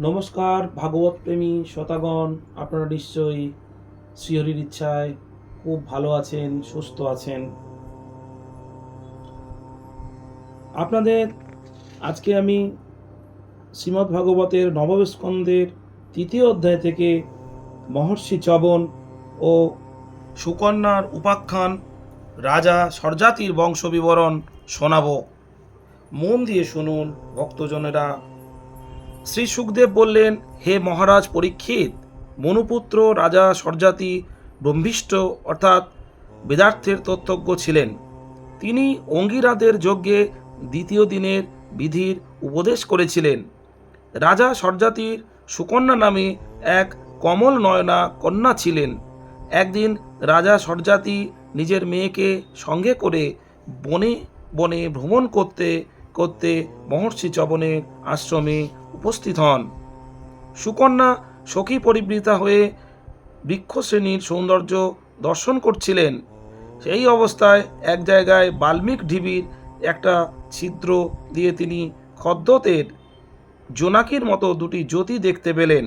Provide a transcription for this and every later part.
নমস্কার ভাগবত প্রেমী শতাগণ আপনারা নিশ্চয়ই শ্রীহরির ইচ্ছায় খুব ভালো আছেন, সুস্থ আছেন। আপনাদের আজকে আমি শ্রীমদ্ ভাগবতের নবম তৃতীয় অধ্যায় থেকে মহর্ষি চবন ও সুকন্যার উপাখ্যান রাজা সরজাতির বংশ বিবরণ শোনাবো। মন দিয়ে শুনুন, ভক্তজনেরা শ্রী সুখদেব বললেন, হে মহারাজ পরীক্ষিত, মনুপুত্র রাজা সরজাতি ব্রহ্মিষ্ঠ, অর্থাৎ বেদার্থের তত্ত্বজ্ঞ ছিলেন। তিনি অঙ্গিরাদের যজ্ঞে দ্বিতীয় দিনের বিধির উপদেশ করেছিলেন। রাজা সরজাতির সুকন্যা নামে এক কমল নয়না কন্যা ছিলেন। একদিন রাজা সরজাতি নিজের মেয়েকে সঙ্গে করে বনে বনে ভ্রমণ করতে করতে মহর্ষি চবনের আশ্রমে উপস্থিত হন। সুকন্যা সখী পরিবৃতা হয়ে বৃক্ষশ্রেণীর সৌন্দর্য দর্শন করছিলেন। সেই অবস্থায় এক জায়গায় বাল্মিক ঢিবির একটা ছিদ্র দিয়ে তিনি খদ্দতের জোনাকির মতো দুটি জ্যোতি দেখতে পেলেন।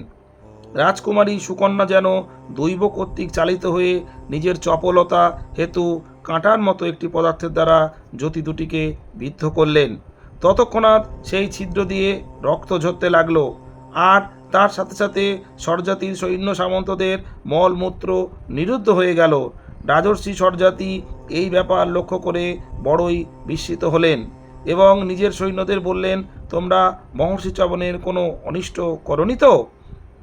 রাজকুমারী সুকন্যা যেন দৈব কর্তৃক চালিত হয়ে নিজের চপলতা হেতু কাঁটার মতো একটি পদার্থের দ্বারা জ্যোতি দুটিকে বিদ্ধ করলেন। ততক্ষণাৎ সেই ছিদ্র দিয়ে রক্ত ঝরতে লাগল। আর তার সাথে সাথে স্বরজাতির সৈন্য সামন্তদের মলমূত্র নিরুদ্ধ হয়ে গেল। রাজর্ষি স্বরজাতি এই ব্যাপার লক্ষ্য করে বড়ই বিস্মিত হলেন এবং নিজের সৈন্যদের বললেন, তোমরা মহর্ষি চবনের কোনো অনিষ্ট করনি তো?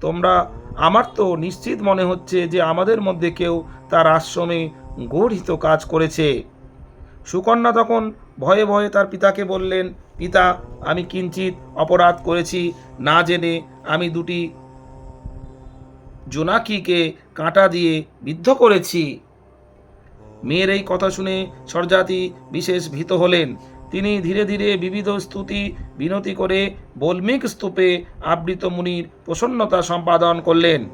তোমরা, আমার তো নিশ্চিত মনে হচ্ছে যে আমাদের মধ্যে কেউ তার আশ্রমে গর্হিত কাজ করেছে। সুকন্যা তখন ভয়ে ভয়ে তার পিতাকে বললেন, পিতা, আমি কিঞ্চিত অপরাধ করেছি। না জেনে আমি দুটি জোনাকিকে কাঁটা দিয়ে বিদ্ধ করেছি মেয়ের এই কথা শুনে সরজাতি বিশেষ ভীত হলেন। তিনি ধীরে ধীরে বিবিধ স্তুতি বিনতি করে বল্মিক স্তূপে আবৃত মুনির প্রসন্নতা সম্পাদন করলেন।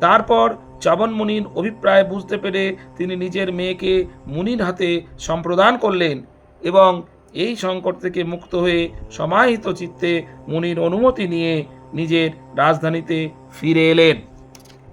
তারপর চাবন মুনির অভিপ্রায় বুঝতে পেরে তিনি নিজের মেয়েকে মুনির হাতে সম্প্রদান করলেন। এবং এই সংকট থেকে মুক্ত হয়ে সমাহিত চিত্তে মুনির অনুমতি নিয়ে নিজের রাজধানীতে ফিরে এলেন।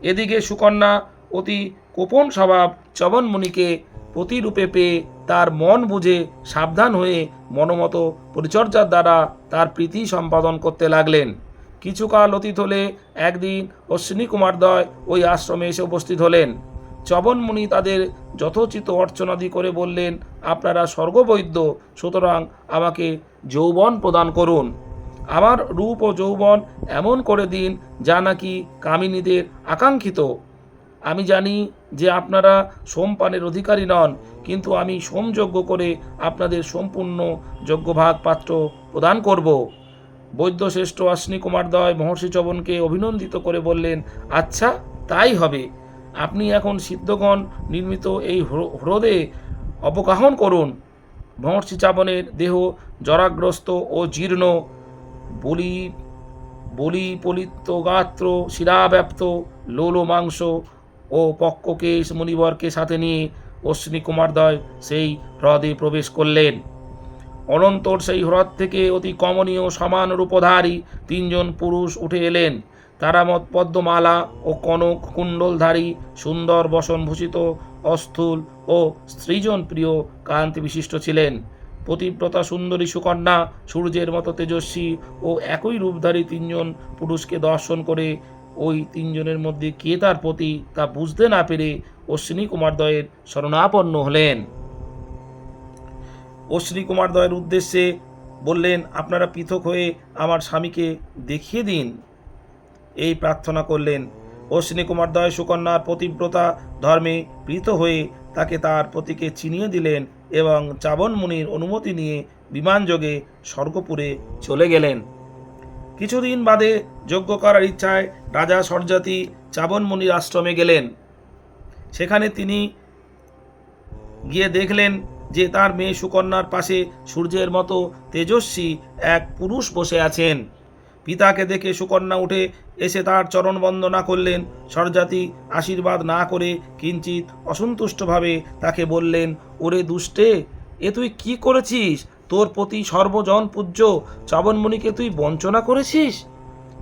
এদিকে সুকন্যা অতি কোপন স্বভাব চবন মুনিকে প্রতিরূপে পেয়ে তার মন বুঝে সাবধান হয়ে মনোমত পরিচর্যার দ্বারা তার প্রীতি সম্পাদন করতে লাগলেন। কিছুকাল অতীত হলে একদিন অশ্বিনী কুমারদয় ওই আশ্রমে এসে উপস্থিত হলেন। চবন মুনি তাদের যথোচিত অর্চনাদি করে বললেন, আপনারা স্বর্গবৈদ্য, সুতরাং আমাকে যৌবন প্রদান করুন। আমার রূপ ও যৌবন এমন করে দিন যা নাকি কামিনীদের আকাঙ্ক্ষিত আমি জানি যে আপনারা সোমপানের অধিকারী নন, কিন্তু আমি সোমযজ্ঞ করে আপনাদের সম্পূর্ণ যজ্ঞভাগ পাত্র প্রদান করব। বৈদ্যশ্রেষ্ঠ অশ্বিনী কুমারদয় মহর্ষি চবনকে অভিনন্দিত করে বললেন আচ্ছা তাই হবে। আপনি এখন সিদ্ধগণ নির্মিত এই হ্র- হ্রদে অপকাহন করুন। মহর্ষি চাবনের দেহ জরাগ্রস্ত ও জীর্ণ, বলি বলি পলিত গাত্র শিরাব্যাপ্ত লোল মাংস ও পক্ককেশ মুনিবরকে সাথে নিয়ে অশ্বিনী কুমারদয় সেই হ্রদে প্রবেশ করলেন। অনন্তর সেই হ্রদ থেকে অতি কমনীয় সমান রূপধারী তিনজন পুরুষ উঠে এলেন। তারা মত পদ্মমালা ও কনক কুণ্ডলধারী, সুন্দর বসনভূষিত, অস্থূল ও সৃজন প্রিয় কান্তি বিশিষ্ট ছিলেন। পতিব্রতা সুন্দরী সুকন্যা, সূর্যের মতো তেজস্বী ও একই রূপধারী তিনজন পুরুষকে দর্শন করে ওই তিনজনের মধ্যে কে তার প্রতি তা বুঝতে না পেরে অশ্বিনী কুমারদয়ের শরণাপন্ন হলেন। অশ্বিনী কুমারদয়ের উদ্দেশ্যে বললেন, আপনারা পৃথক হয়ে আমার স্বামীকে দেখিয়ে দিন। এই প্রার্থনা করলেন। অশ্বিনী কুমারদয় সুকন্যার পতিব্রতা ধর্মে প্রীত হয়ে তাকে তার পতিকে চিনিয়ে দিলেন এবং চাবন মুনির অনুমতি নিয়ে বিমানযোগে স্বর্গপুরে চলে গেলেন। কিছুদিন বাদে যজ্ঞ করার ইচ্ছায় রাজা সরজাতি চাবন মুনির আশ্রমে গেলেন। সেখানে তিনি গিয়ে দেখলেন যে তার মেয়ে সুকন্যার পাশে সূর্যের মতো তেজস্বী এক পুরুষ বসে আছেন। পিতাকে দেখে সুকন্যা উঠে এসে তার চরণ বন্দনা করলেন। সরজাতি আশীর্বাদ না করে কিঞ্চিত অসন্তুষ্টভাবে তাকে বললেন, ওরে দুষ্টে, এ তুই কি করেছিস? তোর প্রতি সর্বজন পূজ্য চাবনমণিকে তুই বঞ্চনা করেছিস?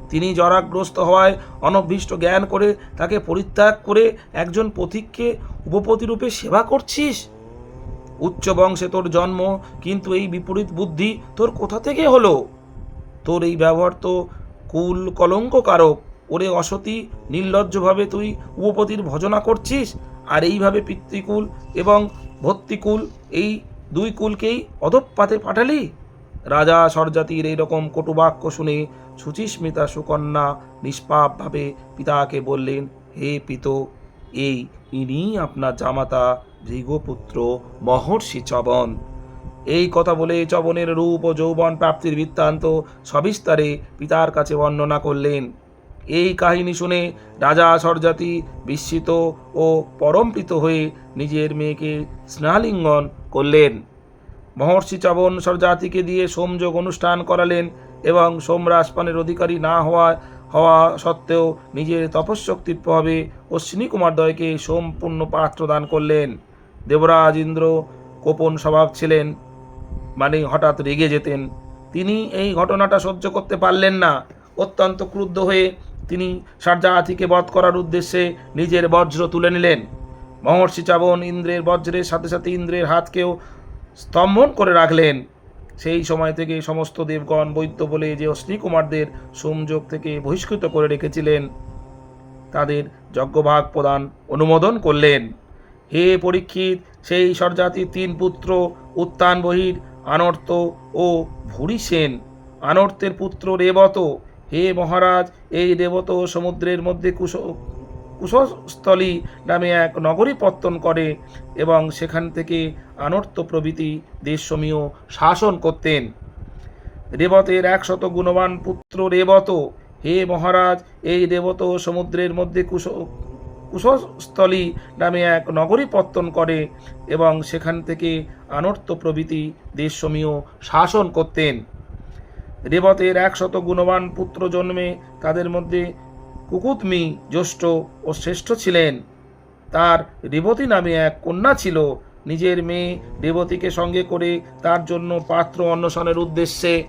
তিনি জরাগ্রস্ত হওয়ায় অনভ্যিষ্ট জ্ঞান করে তাকে পরিত্যাগ করে একজন পথিককে উপপতিরূপে সেবা করছিস? উচ্চ বংশে তোর জন্ম, কিন্তু এই বিপরীত বুদ্ধি তোর কোথা থেকে হলো? তোর এই ব্যবহার তো কুল কলঙ্ককারক। ওরে অসতী, নির্লজ্জভাবে তুই উপপতির ভজনা করছিস? আর এইভাবে পিতৃকুল এবং ভর্তিকুল এই দুই কুলকেই অধপাতে পাঠালি? রাজা সরজাতির এইরকম কটুবাক্য শুনে সুচিস্মিতা সুকন্যা নিষ্পাপভাবে পিতাকে বললেন, হে পিত, এই ইনি আপনার জামাতা ভৃগপুত্র মহর্ষি চবন। এই কথা বলে চবনের রূপ ও যৌবন প্রাপ্তির বৃত্তান্ত সবিস্তারে পিতার কাছে বর্ণনা করলেন। এই কাহিনী শুনে রাজা সরজাতি বিস্মিত ও পরমপিত হয়ে নিজের মেয়েকে স্নালিঙ্গন করলেন। মহর্ষি চবন সরজাতিকে দিয়ে সোমযোগ অনুষ্ঠান করালেন এবং সোমরাজপানের অধিকারী না হওয়া হওয়া সত্ত্বেও নিজের তপশক্তির প্রভাবে অশ্বিনী কুমারদ্বয়কে সম্পূর্ণ পাত্র দান করলেন। দেবরাজ ইন্দ্র কোপন স্বভাব ছিলেন। মানে হঠাৎ রেগে যেতেন। তিনি এই ঘটনাটা সহ্য করতে পারলেন না। অত্যন্ত ক্রুদ্ধ হয়ে তিনি সারজাহাতিকে বধ করার উদ্দেশ্যে নিজের বজ্র তুলে নিলেন। মহর্ষি চাবন ইন্দ্রের বজ্রের সাথে সাথে ইন্দ্রের হাতকেও স্তম্ভন করে রাখলেন। সেই সময় থেকে সমস্ত দেবগণ বৈদ্য বলে যে অশ্লী কুমারদের সোমযোগ থেকে বহিষ্কৃত করে রেখেছিলেন, তাদের যজ্ঞভাগ প্রদান অনুমোদন করলেন। হে পরীক্ষিত, সেই স্বরজাতির তিন পুত্র উত্তান বহির আনর্ত ও ভুরি সেন। আনর্তের পুত্র রেবত। হে মহারাজ, এই রেবত সমুদ্রের মধ্যে কুশ, কুশস্থলী নামে এক নগরী পত্তন করে এবং সেখান থেকে আনর্ত প্রভৃতি দেশসমীয় শাসন করতেন। রেবতের একশত গুণবান পুত্র রেবত। হে মহারাজ, এই রেবত সমুদ্রের মধ্যে কুশ কুশস্থলী নামে এক নগরী পত্তন করে এবং সেখান থেকে আনর্ত প্রভৃতি দেশসমূহ শাসন করতেন। রেবতের একশত গুণবান পুত্র জন্মে তাদের মধ্যে কুকুতমি জ্যেষ্ঠ ও শ্রেষ্ঠ ছিলেন। তার রেবতী নামে এক কন্যা ছিল। নিজের মেয়ে রেবতীকে সঙ্গে করে তার জন্য পাত্র অন্বেষণের উদ্দেশ্যে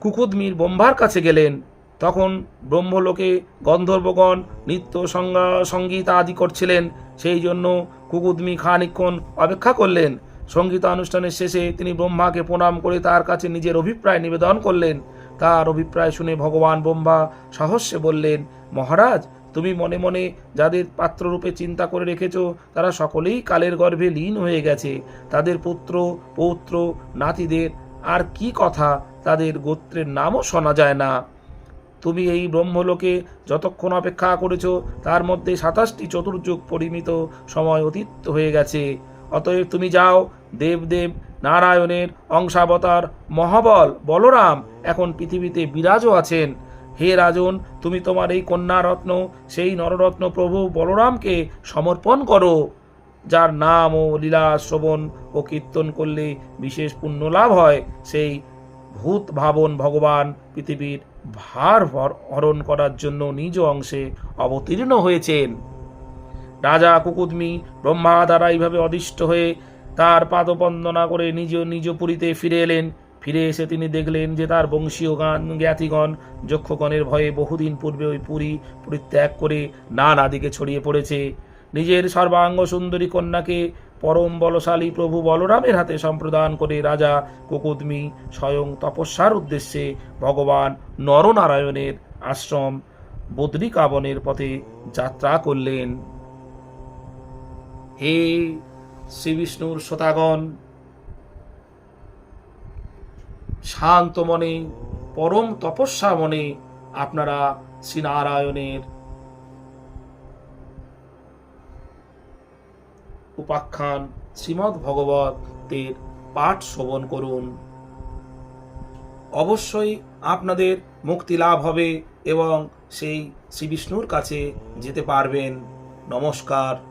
কুকুদমির ব্রহ্মার কাছে গেলেন। তখন ব্রহ্মলোকে গন্ধর্বগণ, নৃত্য সঙ্গা সংগীত আদি করছিলেন। সেই জন্য কুকুদমি খানিক্ষণ অপেক্ষা করলেন। সঙ্গীতানুষ্ঠানের শেষে তিনি ব্রহ্মাকে প্রণাম করে তার কাছে নিজের অভিপ্রায় নিবেদন করলেন। তার অভিপ্রায় শুনে ভগবান ব্রহ্মা সাহস্যে বললেন, মহারাজ, তুমি মনে মনে যাদের পাত্ররূপে চিন্তা করে রেখেছ, তারা সকলেই কালের গর্ভে লীন হয়ে গেছে। তাদের পুত্র, পৌত্র, নাতিদের আর কি কথা? তাদের গোত্রের নামও শোনা যায় না। তুমি এই ব্রহ্মলোকে যতক্ষণ অপেক্ষা করেছ, তার মধ্যে সাতাশটি চতুর্যুগ পরিমিত সময় অতীত হয়ে গেছে। অতএব তুমি যাও, দেবদেব, নারায়ণের অংশাবতার, মহাবল, বলরাম এখন পৃথিবীতে বিরাজও আছেন। হে রাজন, তুমি তোমার এই কন্যা রত্ন সেই নররত্ন প্রভু বলরামকে সমর্পণ করো। যার নাম ও লীলা শ্রবণ ও কীর্তন করলে বিশেষ পুণ্য লাভ হয়, সেই ভূত ভাবন ভগবান পৃথিবীর ভার হরণ করার জন্য নিজ অংশে অবতীর্ণ হয়েছেন। রাজা কুকুদমি ব্রহ্মা দ্বারা এইভাবে অদিষ্ট হয়ে তার পাদবন্দনা করে নিজ নিজ পুরীতে ফিরে এলেন। ফিরে এসে তিনি দেখলেন যে তার বংশীয় গান জ্ঞাতিগণ যক্ষগণের ভয়ে বহুদিন পূর্বে ওই পুরী পরিত্যাগ করে নানা দিকে ছড়িয়ে পড়েছে। নিজের সর্বাঙ্গ সুন্দরী কন্যাকে পরম বলশালী প্রভু বলরামের হাতে সম্প্রদান করে রাজা কুকুদমি স্বয়ং তপস্যার উদ্দেশ্যে ভগবান নরনারায়ণের আশ্রম বদ্রিকাবনের পথে যাত্রা করলেন। হে শ্রী বিষ্ণুর শ্রোতাগণ, শান্ত মনে, পরম তপস্যা মনে আপনারা শ্রীনারায়ণের উপাখ্যান শ্রীমদ্ ভগবতের পাঠ শ্রবণ করুন। অবশ্যই আপনাদের মুক্তি লাভ হবে এবং সেই শ্রী বিষ্ণুর কাছে যেতে পারবেন। নমস্কার।